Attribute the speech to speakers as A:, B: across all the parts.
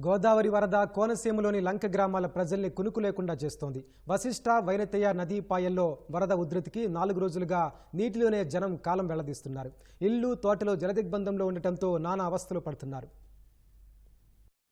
A: గోదావరి వరద కోనసీమలోని లంక గ్రామాల ప్రజల్ని కునుకు లేకుండా చేస్తోంది. వశిష్ట వైనతయ్య నదీ పాయల్లో వరద ఉధృతికి నాలుగు రోజులుగా నీటిలోనే జనం కాలం వెళ్ళదీస్తున్నారు. ఇల్లు తోటలో జలదిగ్బంధంలో ఉండటంతో నానా అవస్థలు పడుతున్నారు.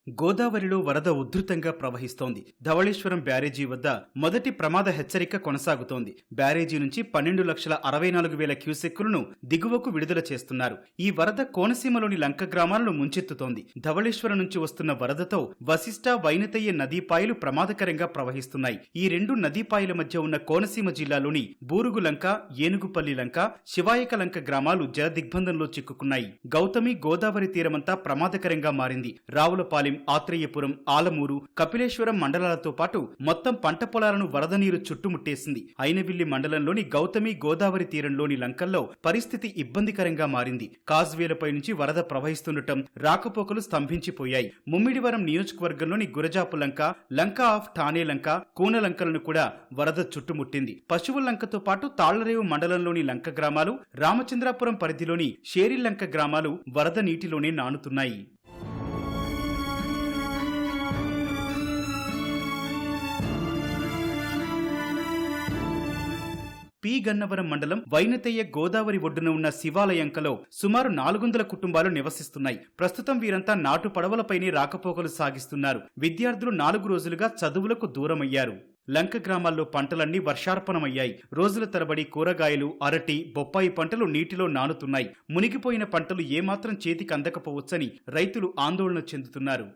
B: గోదావరిలో వరద ఉధృతంగా ప్రవహిస్తోంది. ధవళేశ్వరం బ్యారేజీ వద్ద మొదటి ప్రమాద హెచ్చరిక కొనసాగుతోంది. బ్యారేజీ నుంచి పన్నెండు లక్షల అరవై నాలుగు వేల క్యూసెక్కులను దిగువకు విడుదల చేస్తున్నారు. ఈ వరద కోనసీమలోని లంక గ్రామాలను ముంచెత్తుతోంది. ధవళేశ్వరం నుంచి వస్తున్న వరదతో వశిష్ట వైనతయ్య నదీపాయలు ప్రమాదకరంగా ప్రవహిస్తున్నాయి. ఈ రెండు నదీపాయల మధ్య ఉన్న కోనసీమ జిల్లాలోని బూరుగు లంక ఏనుగుపల్లి లంక శివాయక లంక గ్రామాలు జల దిగ్బంధంలో చిక్కుకున్నాయి. గౌతమి గోదావరి తీరమంతా ప్రమాదకరంగా మారింది. రావులపాలెం ఆత్రేయపురం ఆలమూరు కపిలేశ్వరం మండలాలతో పాటు మొత్తం పంట పొలాలను వరద నీరు చుట్టుముట్టేసింది. అయినవిల్లి మండలంలోని గౌతమి గోదావరి తీరంలోని లంకల్లో పరిస్థితి ఇబ్బందికరంగా మారింది. కాజ్వేలపై నుంచి వరద ప్రవహిస్తుండటం రాకపోకలు స్తంభించిపోయాయి. ముమ్మిడివరం నియోజకవర్గంలోని గురజాపు లంక లంక ఆఫ్ ఠానే లంక కూనలంకలను కూడా వరద చుట్టుముట్టింది. పశువుల లంకతో పాటు తాళ్ళరేవు మండలంలోని లంక గ్రామాలు రామచంద్రాపురం పరిధిలోని షేరిల్లంక గ్రామాలు వరద నీటిలోనే నానుతున్నాయి. పి గన్నవరం మండలం వైనతయ్య గోదావరి ఒడ్డున ఉన్న శివాలయంకలో సుమారు నాలుగు వందల కుటుంబాలు నివసిస్తున్నాయి. ప్రస్తుతం వీరంతా నాటు పడవలపైనే రాకపోకలు సాగిస్తున్నారు. విద్యార్థులు నాలుగు రోజులుగా చదువులకు దూరమయ్యారు. లంక గ్రామాల్లో పంటలన్నీ వర్షార్పణమయ్యాయి. రోజుల తరబడి కూరగాయలు అరటి బొప్పాయి పంటలు నీటిలో నానుతున్నాయి. మునిగిపోయిన పంటలు ఏమాత్రం చేతికి అందకపోవచ్చని రైతులు ఆందోళన చెందుతున్నారు.